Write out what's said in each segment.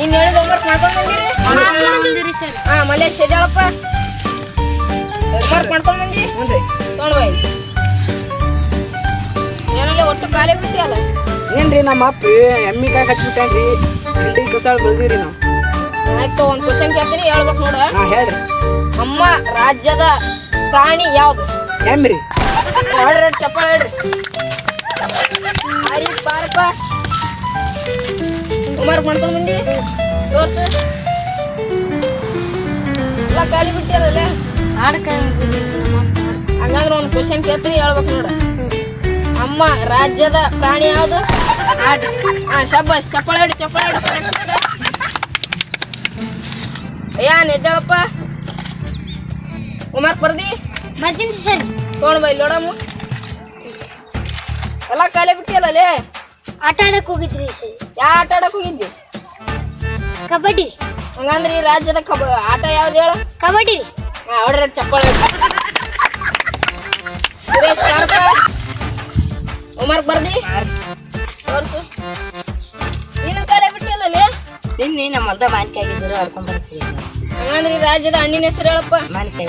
ನೀನ್ ಹೇಳಿದ ಹೋಮ್ವರ್ಕ್ ಮಾಡ್ಕೊಂಡ್ ಬಂದಿರಿ? ಸರ್. ಹಾ ಮಲೇಶ್ ಎದ್ದೇಳಪ್ಪ ಹೋಮ್ವರ್ಕ್ ಮಾಡ್ಕೊಂಡ್ ಬಂದಿ ಹ್ಞೂ ತೊಗೊಂಡ್ ಬಾ ಇಲ್ಲಿ. ಏನಲ್ಲ ಒಟ್ಟು ಖಾಲಿ ಬಿಟ್ಟಿಯಲ್ಲ? ಏನ್ರಿ ನಮ್ಮ ಅಪ್ಪ ಎಮ್ಮಿ ಕಾಯಿ ಹಚ್ಬಿಟ್ಟಾನ್ರಿ. ಹಿಂಡಿ ಕಸಾಳ ಬೆಳ್ದಿವ್ರಿ ನಾವು. ಆಯ್ತು ಒಂದು ಕ್ವಶನ್ ಕೇಳ್ತೀನಿ ಹೇಳ್ಬೇಕು ನೋಡ. ಹಾ ಹೇಳ್ರಿ. ನಮ್ಮ ರಾಜ್ಯದ ಪ್ರಾಣಿ ಯಾವ್ದು? ಎಮ್ರಿ. ಹೇಳ್ರಿ ಚಪ್ಪ ಹೇಳ್ರಿ. ಆರಿ ಪಾರಪ್ಪ ಹೋಮ್ವರ್ಕ್ ಮಾಡ್ಕೊಂಡು ಬಂದಿ? ತೋರ್ಸು. ಎಲ್ಲ ಖಾಲಿ ಬಿಟ್ಟಿರಲ್ಲ ಹಂಗಂದ್ರೆ ಒಂದು ಕ್ವಶನ್ ಕೇಳ್ತೀನಿ ಹೇಳ್ಬೇಕು ನೋಡ. ಅಮ್ಮ ರಾಜ್ಯದ ಪ್ರಾಣಿ ಯಾವುದು? ಹಾ ಶಬ್ಬಾಸ್ ಚಪ್ಪಳ ಹಿಡಿ ಚಪ್ಪಳ ಹಿಡಿ ಅಯ್ಯ ಎದ್ದೇಳಪ್ಪ ಕುಮಾರ್ ಬರ್ದಿ? ಬರ್ತೀನಿ ಸರ್. ತೊಗೊಂಡ್ ಬೈ ಲೋಡಮು ಎಲ್ಲ ಖಾಲಿ ಬಿಟ್ಟಿಯಲ್ಲ ಆಟ ಆಡಕ್ ಹೋಗಿದ್ರಿ ಯಾವ ಯಾ ಆಟ ಆಡಕ್ ಹೋಗಿದ್ವಿ? ಕಬಡ್ಡಿ? ಹಂಗಂದ್ರೆ ಈ ರಾಜ್ಯದ ಕಬ ಆಟ ಯಾವ್ದು ಹೇಳು? ಕಬಡ್ಡಿ. ರೀ ಹಾ ಹೊಡ್ರಿ ಚಪ್ಪಳ. ಸುರೇಶ್ ಉಮರ್ ಬರ್ದಿ? ತೋರ್ಸು. ನೀನು ಕರೆ ಬಿಟ್ಟಿಯಲ್ಲ ಲೇ ನಿನ್ನೆ ನಮ್ಮ ಹೊಲ್ದ ಮಾನ್ಕಾಯಿ ಆಗಿದ್ರು ಬರ್ತೀವಿ. ಹಂಗಂದ್ರೆ ಈ ರಾಜ್ಯದ ಹಣ್ಣಿನ ಹೆಸರು ಹೇಳಪ್ಪ. ಮಾನ್ಕಾಯಿ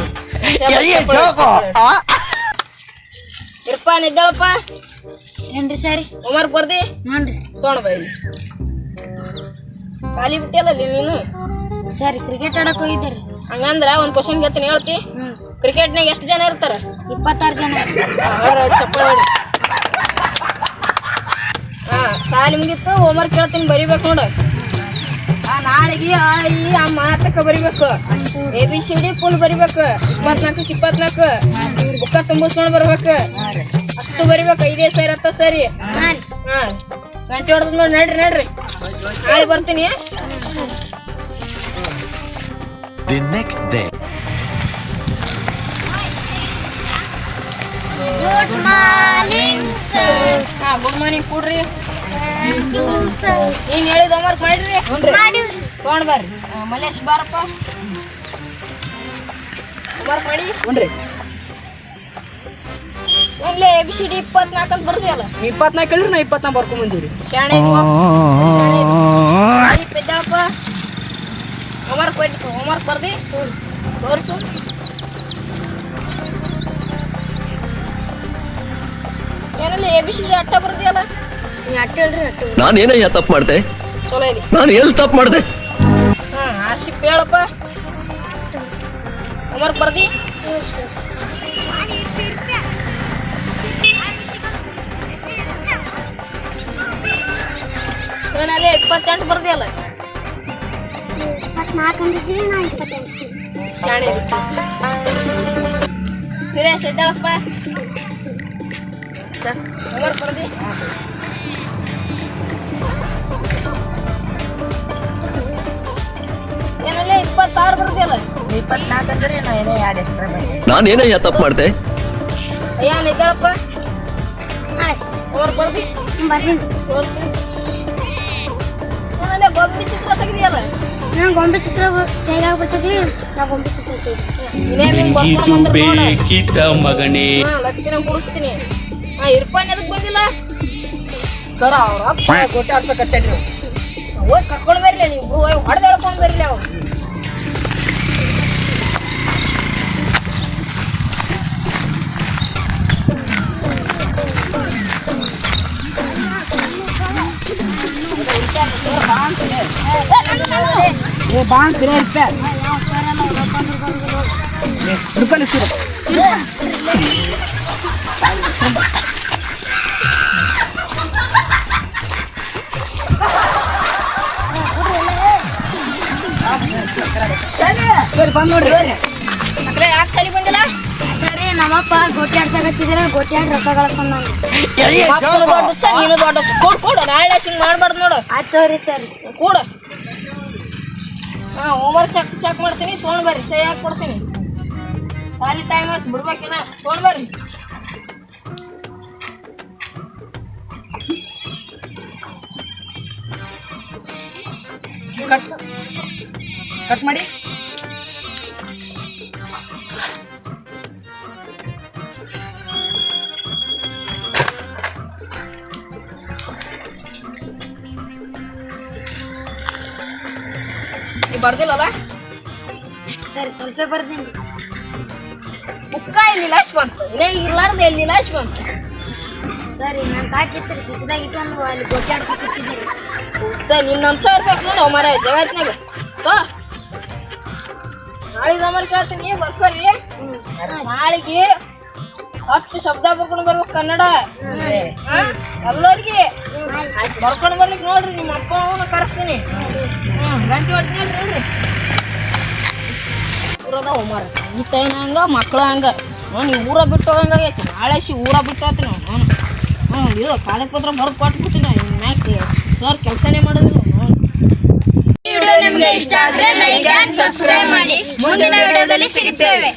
ಇರ್ಪ ನಿದ್ದಳಪ್ಪ. ಏನ್ರಿ ಸರಿ? ಉಮರ್ ಬರ್ದಿ? ನೋಡ್ರಿ. ತೊಗೊಂಡ್ ಬೈ ಬಿಟ್ಟಿಯಲ್ಲ ನೀನು? ಸರಿ ಕ್ರಿಕೆಟ್ ಆಡಕ್ ಹೋಗಿದ್ದೀರಿ. ಹಂಗಂದ್ರ ಒಂದ್ ಕ್ವಶನ್ ಕೇಳ್ತೀನಿ ಹೇಳ್ತಿ? ಕ್ರಿಕೆಟ್ ಕ್ರಿಕೆಟ್ನಾಗ ಎಷ್ಟು ಜನ ಇರ್ತಾರ? ಇಪ್ಪತ್ತಾರು ಜನ. ಚಪ್ಪಳ. ಹಾ ಸಾಲಿ ಮುಗಿತ್ತು ಹೋಮ್ವರ್ಕ್ ಕೇಳ್ತೀನಿ ಬರಿಬೇಕು ನೋಡು. ಆ ನಾಳೆಗೆ ಈ ಆ ಮಾತಕ್ಕ ಬರಿಬೇಕು. A B C D full ಬರಿಬೇಕು. ಇಪ್ಪತ್ನಾಲ್ಕು. ಇಪ್ಪತ್ನಾಲ್ಕು ಬುಕ್ಕ ತುಂಬಿಸ್ಕೊಂಡು ಬರ್ಬೇಕು. ಅಷ್ಟು ಬರಿಬೇಕು ಐದೇ ಸರಿ ಹತ್ತ ಸರಿ. ಹಾ. ಗಂಟೆ ಹೊಡೆದ್ ನೋಡಿ ನಡ್ರಿ ನಡ್ರಿ. ನಾಳೆ ಬರ್ತೀನಿ. The next day. Good morning sir ಹಾ ಗುಡ್ ಮಾರ್ನಿಂಗ್ ಕೊಡ್ರಿ. ಸರ್ ನೀನ್ ಹೇಳಿದ ಹೋಮ್ವರ್ಕ್ ಮಾಡ್ರಿ ಮಾಡಿ ತಗೊಂಡ್ ಬರ್ರಿ. ಮಲೇಶ್ ಬಾರಪ್ಪ. ಹೋಮ್ವರ್ಕ್ ಮಾಡಿ. ಒಂದ್ಲೆ ಎ ಬಿ ಸಿ ಡಿ ಇಪ್ಪತ್ನಾಲ್ಕು ಅಂತ ಬರ್ದಿಯಲ್ಲ ಇಪ್ಪತ್ನಾಲ್ಕು ಹೇಳಿರಿ ನಾ ಇಪ್ಪತ್ನಾಲ್ಕು ಬರ್ಕೊಂಡ್ ಬಂದೀವಿ ಶಾಣೆ ಪೆದ್ದಪ್ಪ ಹೋಮ್ವರ್ಕ್ ಹೋಮ್ವರ್ಕ್ ಬರ್ದಿ? ತೋರ್ಸು. ಏನಲ್ಲಿ ಎ ಬಿ ಸಿ ಡಿ ಅಟ್ಟ ಬರ್ದಿಯಲ್ಲ? ನೀ ಅಟ್ಟ ಹೇಳ್ರಿ ಅಟ್ಟ ನಾನೇನಯ್ಯ ತಪ್ಪು ಮಾಡ್ದೆ? ಚಲೋ ಇದೆ. ನಾನು ಎಲ್ಲಿ ತಪ್ಪು ಮಾಡ್ದೆ? ಹಾ ಆಶಿಪ್ ಹೇಳಪ್ಪ. ಹೋಮ್ವರ್ಕ್ ಬರ್ದಿ? ಏನಲ್ಲಿ ಇಪ್ಪತ್ತೆಂಟು ಬರ್ದಿಯಲ್ಲ? ಇಪ್ಪತ್ನಾಲ್ಕು ಅಂದಿದ್ರಿ ನಾ ಇಪ್ಪತ್ತೆಂಟು ಶಾಣೆ ಸುರೇಶ್ ಎದ್ದಾಳಪ್ಪ? ಸರ್. ಹೋಮ್ವರ್ಕ್ ಬರ್ದಿ. ಏನಲ್ಲಿ ಇಪ್ಪತ್ತಾರು ಬರ್ದಿಯಲ್ಲ? ಇಪ್ಪತ್ನಾಲ್ಕು ಅಂದ್ರೆ ನಾ ಏನೇ ಎರಡು ಎಕ್ಸ್ಟ್ರಾ ಬಂದೆ ನಾನೇನಯ್ಯ ತಪ್ಪು ಮಾಡ್ದೆ? ಅಯ್ಯ ಎದ್ದಾಳಪ್ಪ? ಆಯ್ತು. ಹೋಮ್ವರ್ಕ್ ಬರ್ದಿ. ಬರ್ತೀನಿ ತೋರಿಸಿ. ಗೊಂಬಿ ಚಿತ್ರ ತೆಗ್ದಿಯಲ್ಲ? ನಾ ಗೊಂಬೆ ಚಿತ್ರ ಹೇಗಾಗ್ ಬರ್ತೈತಿ ನಾ ಗೊಂಬೆ ಚಿತ್ರ ಇದು. ಬೇಕಿತ್ತ ಮಗನೇ. ಲತ್ತಿನ ಕುಡಿಸ್ತೀನಿ ಹಾ ಇರ್ಪಾನ್ ಎದಕ್ ಬಂದಿಲ್ಲ? ಸರ ಅವ್ರ ಅಪ್ಪ ಗೊಟ್ಟೆ ಆಡ್ಸಕ್ ಹಚ್ಚಾಡ್ರಿ ಅವ್ರು. ಹೋಗಿ ಕರ್ಕೊಂಡ್ ನೀವು ಹೋಗಿ ಹೊಡೆದು ಹೇಳ್ಕೊಂಡ್ ಬರ್ಲಿ ಏ ಬಾ ಅಂತೀರ ರೂಪಾಯಿ ರೂಪಾಯಿ ಸೀರೆ ಸರಿ ಬಂದ್ ನೋಡ್ರಿ ನಮ್ಮಪ್ಪ ಗೋಟಿ ಆಡ್ಸಕತ್ತಿದ್ರ ಗೋಟಿ ಆಡ್ ರೊಕ್ಕ ಗಳಸನ್ ಮಕ್ಕಳು ದೊಡ್ಡ ನೀನು ದೊಡ್ಡ ಹುಚ್ಚ. ಕೊಡು ಕೊಡು ನಾಳೆ ಹಿಂಗ್ ಮಾಡ್ಬಾರ್ದು ನೋಡು. ಆಯ್ತು ತೋರಿ ಸರ್. ಕೂಡು. ಹಾ ಹೋಮ್ವರ್ಕ್ ಚೆಕ್ ಚೆಕ್ ಮಾಡ್ತೀನಿ ತೊಗೊಂಡ್ ಬರ್ರಿ. ಸಹಿ ಹಾಕಿ ಕೊಡ್ತೀನಿ. ಖಾಲಿ ಟೈಮ್ ಆಯ್ತು ಬಿಡ್ಬೇಕಿನ ತೊಗೊಂಡ್ ಬರ್ರಿ. ಕಟ್ ಕಟ್ ಮಾಡಿ. ಬರ್ದಿಲ್ಲಲ್ಲ ಸರಿ ಸ್ವಲ್ಪ ಬರ್ತೀನಿ ಬುಕ್ಕ ಇಲ್ಲಿ ಲಾಶ್ ಬಂತು? ಇನ್ನ ಇರ್ಲಾರ್ದೆ ಎಲ್ಲಿ ಲಾಶ್ ಬಂತು? ಸರಿ ನಾನು ತಾಕಿತ್ತು ಬಿಸಿದಾಗ ಇಟ್ಕೊಂಡು ಅಲ್ಲಿ ಉದ್ದ ನಿನ್ನಂತ ಇರ್ಬೇಕು ನೋಡು ಮರ ಜಗತ್ನಾಗ ತೋ. ನಾಳೆ ಸಮರ್ ಕೇಳ್ತೀನಿ ಬರ್ಕೊರಿ. ನಾಳೆಗೆ ಹತ್ತು ಶಬ್ದ ಬರ್ಕೊಂಡು ಬರ್ಬೇಕು ಕನ್ನಡ? ಎಲ್ಲರಿಗೆ? ಬರ್ಕೊಂಡು ಬರ್ಲಿಕ್ಕೆ ನೋಡ್ರಿ ನಿಮ್ಮ ಅಪ್ಪ ಅವನ ಕರೆಸ್ತೀನಿ. ಗಂಟೆ ಹೊಡ್ತೀನಿ ನೋಡ್ರಿ ಊರದ ಹೋಮಾರ ಈ ಟೈಮ್ ಹಂಗ ನೀವು ಊರ ಬಿಟ್ಟು ಹೋಗಂಗಾಗೈತಿ ನಾಳೆ ಸಿ ಊರ ಬಿಟ್ಟು ಹೋಗ್ತೀನಿ ನಾವು ಹ್ಞೂ ಇದು ಕಾಗದ ಪತ್ರ ಬರ್ದು ಕೊಟ್ಬಿಡ್ತೀನಿ ಮ್ಯಾಕ್ಸ್ ಸರ್ ಕೆಲಸನೇ ವಿಡಿಯೋ ನಿಮಗೆ ಇಷ್ಟ ಆದ್ರೆ ಲೈಕ್ ಸಬ್ಸ್ಕ್ರೈಬ್ ಮಾಡಿ. ಮುಂದಿನ ವಿಡಿಯೋದಲ್ಲಿ ಸಿಗುತ್ತೇವೆ.